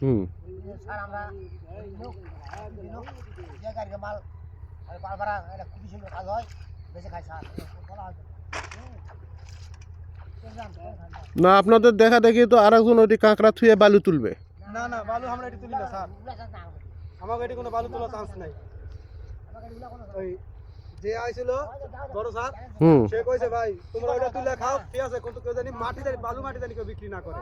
হুম। Sir আমরা লোক লোক যে গাড়িকে মাল আর এটা খুবই সুন্দর কাজ হয় বেশি খাই স্যার। বলা হয়তো না আপনাদের দেখা দেখি তো আরেকজন ওইটি কাঁকড়া থুয়ে বালু তুলবে। না না বালু আমরা এটি তুলি না স্যার। আমাকে এটি কোনো বালু তোলার চান্স নাই। ওই যে আইছিল বড় স্যার হুম। সে কইছে ভাই তোমরা ওটা তুলে খাও ঠিক আছে কিন্তু কেউ জানি মাটি জানি বালু মাটি জানি কেউ বিক্রি না করে।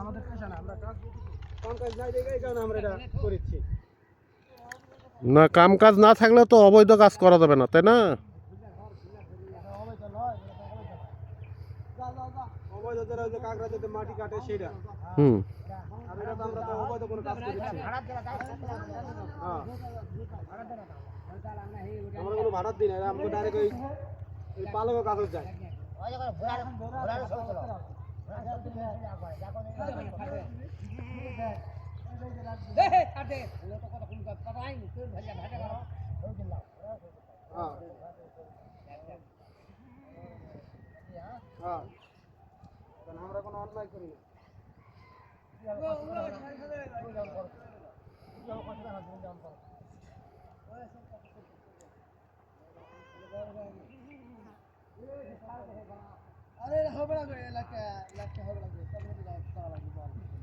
আমাদের না আমরা কাজ কাম কাজ নাই দেখে এই কারণে আমরা এটা করেছি। না কাম কাজ না থাকলে তো অবৈধ কাজ করা যাবে না তাই না? অবৈধ ওই যে কাঁকড়া যাতে মাটি কাটে সেটা হুম। আর তো আমরা তো অবৈধ কোনো কাজ করেছি। হ্যাঁ। আমরা কোনো ভাড়া দিই না আমাকে ডাইরেক্ট ওই কাগজ যায় আমরা কোনো অন্যায় করি না আরে হবে লাগবে লাগতে হবে লাগবে